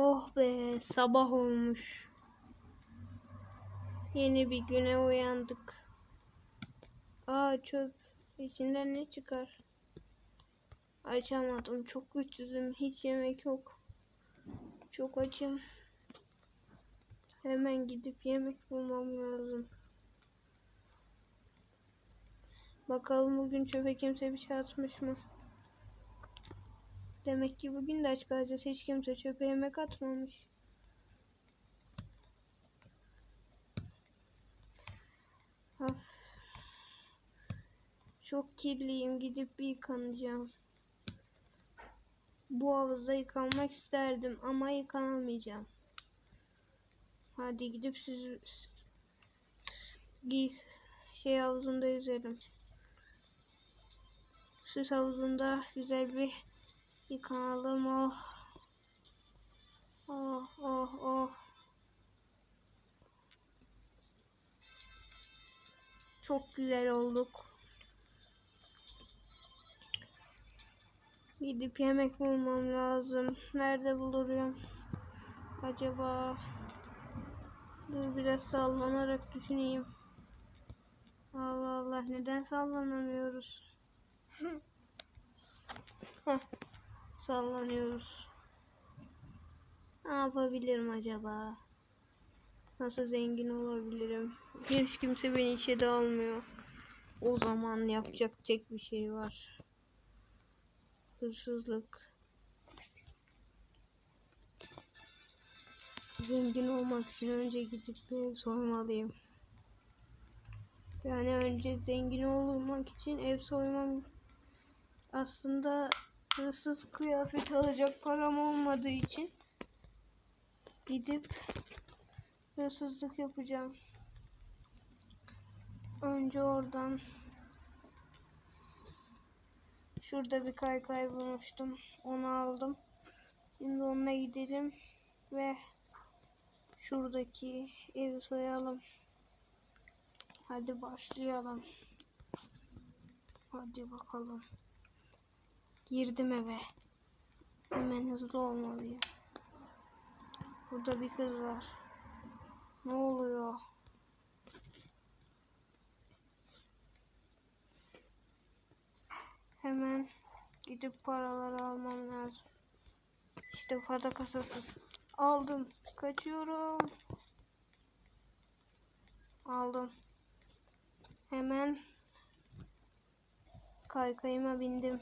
Oh be sabah olmuş. Yeni bir güne uyandık. Aa çöp. İçinden ne çıkar? Açamadım. Çok güçsüzüm. Hiç yemek yok. Çok açım. Hemen gidip yemek bulmam lazım. Bakalım bugün çöpe kimse bir şey atmış mı? Demek ki bugün de aç kalacağız. Hiç kimse çöpe yemek atmamış. Of. Çok kirliyim. Gidip bir yıkanacağım. Bu havuzda yıkanmak isterdim ama yıkanamayacağım. Hadi gidip süz giy şey havuzunda yüzerim. Süs havuzunda güzel bir yıkanalım. Oh. Oh oh oh. Çok güzel olduk. Gidip yemek bulmam lazım. Nerede bulurum? Acaba? Dur biraz sallanarak düşüneyim. Allah Allah neden sallanamıyoruz? Heh, sallanıyoruz. Ne yapabilirim acaba? Nasıl zengin olabilirim? Hiç kimse beni işe de almıyor. O zaman yapacak tek bir şey var. Hırsızlık. Zengin olmak için önce gidip bir ev soymalıyım. Yani önce zengin olmak için ev soymam aslında hırsız kıyafet alacak param olmadığı için gidip hırsızlık yapacağım. Önce oradan şurada bir kaykay bulmuştum. Onu aldım. Şimdi onunla gidelim ve şuradaki evi soyalım. Hadi başlayalım. Hadi bakalım. Girdim eve. Hemen hızlı olmalıyım. Burada bir kız var. Ne oluyor? Hemen gidip paraları almam lazım. İşte para kasası. Aldım. Kaçıyorum. Aldım. Hemen kaykayıma bindim.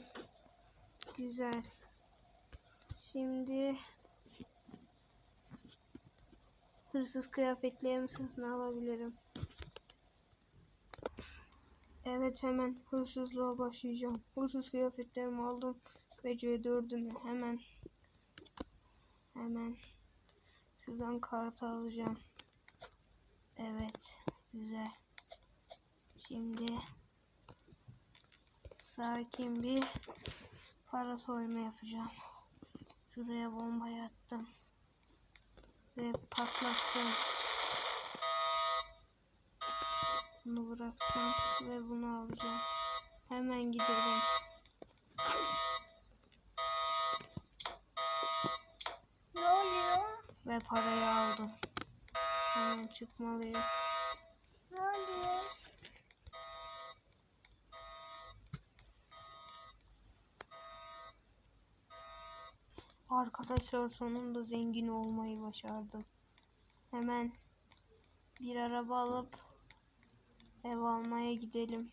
Güzel. Şimdi hırsız kıyafetlerimi satın alabilirim. Evet hemen hırsızlığa başlayacağım. Hırsız kıyafetlerimi aldım ve C4'ümü hemen hemen şuradan kartı alacağım. Evet güzel. Şimdi sakin bir para soyma yapacağım. Şuraya bomba attım. Ve patlattım. Bunu bırakacağım ve bunu alacağım. Hemen gidelim. Ne oluyor? Ve parayı aldım. Hemen çıkmalıyım. Arkadaşlar sonunda zengin olmayı başardım. Hemen bir araba alıp ev almaya gidelim.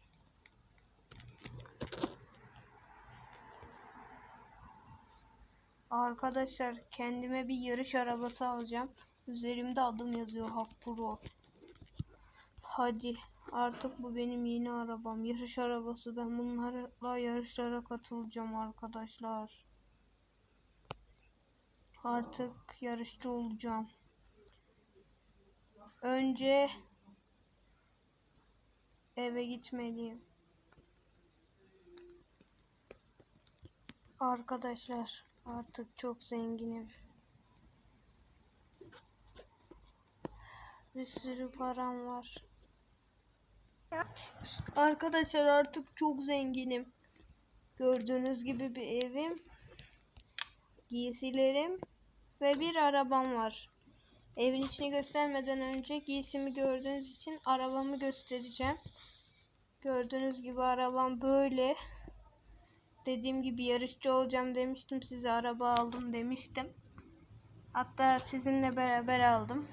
Arkadaşlar kendime bir yarış arabası alacağım. Üzerimde adım yazıyor Hak Pro. Hadi artık bu benim yeni arabam. Yarış arabası. Ben bunlarla yarışlara katılacağım arkadaşlar. Artık yarışçı olacağım. Önce eve gitmeliyim. Arkadaşlar artık çok zenginim. Bir sürü param var. Arkadaşlar artık çok zenginim. Gördüğünüz gibi bir evim, giysilerim ve bir arabam var. Evin içini göstermeden önce giysimi gördüğünüz için arabamı göstereceğim. Gördüğünüz gibi arabam böyle. Dediğim gibi yarışçı olacağım demiştim size araba aldım demiştim. Hatta sizinle beraber aldım.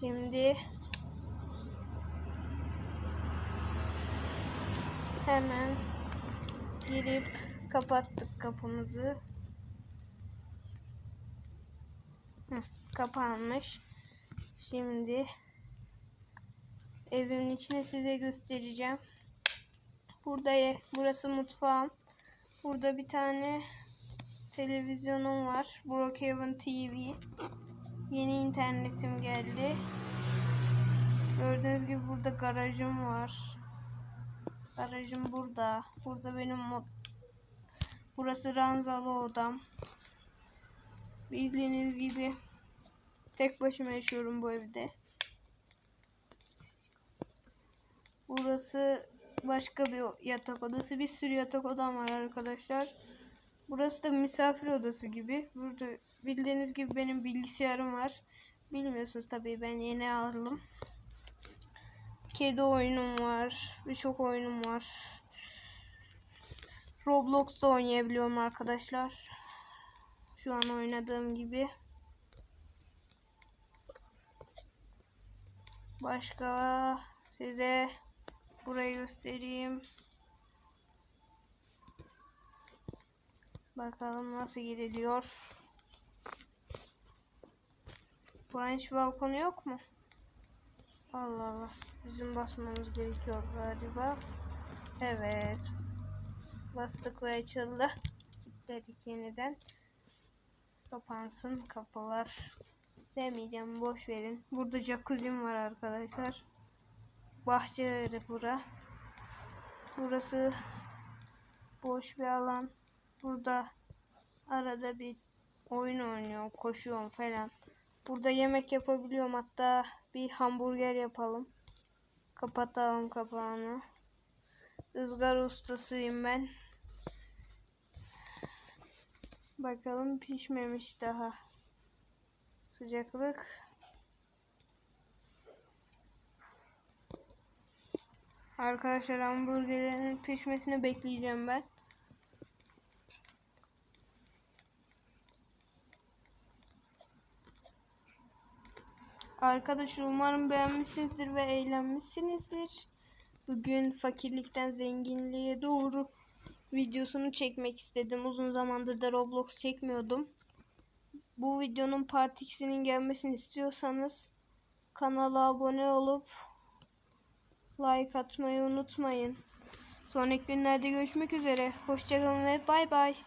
Şimdi hemen girip kapattık kapımızı. Hı, kapanmış. Şimdi evimin içini size göstereceğim. Burada burası mutfağım. Burada bir tane televizyonum var. Brookhaven TV. Yeni internetim geldi. Gördüğünüz gibi burada garajım var. Garajım burada. Burada benim Burası ranzalı odam. Bildiğiniz gibi tek başıma yaşıyorum bu evde. Burası başka bir yatak odası. Bir sürü yatak odam var arkadaşlar. Burası da misafir odası gibi. Burada bildiğiniz gibi benim bilgisayarım var. Bilmiyorsunuz tabii ben yeni aldım. Kedi oyunum var. Birçok oyunum var. Roblox'ta oynayabiliyorum arkadaşlar. Şu an oynadığım gibi. Başka size burayı göstereyim. Bakalım nasıl giriliyor. Buranın hiç balkonu yok mu? Allah Allah. Bizim basmamız gerekiyor galiba. Evet. Bastık ve açıldı. Kilitledik yeniden. Kapansın kapılar. Demeyeceğim boş verin. Burada jacuzzi'm var arkadaşlar. Bahçe yeri bura. Burası boş bir alan. Burada arada bir oyun oynuyorum, koşuyorum falan. Burada yemek yapabiliyorum. Hatta bir hamburger yapalım. Kapatalım kapağını. Izgara ustasıyım ben. Bakalım pişmemiş daha. Sıcaklık. Arkadaşlar hamburgerlerin pişmesini bekleyeceğim ben. Arkadaşlar umarım beğenmişsinizdir ve eğlenmişsinizdir. Bugün fakirlikten zenginliğe doğru videosunu çekmek istedim. Uzun zamandır da Roblox çekmiyordum. Bu videonun part 2'sinin gelmesini istiyorsanız kanala abone olup like atmayı unutmayın. Sonraki günlerde görüşmek üzere. Hoşçakalın ve bay bay.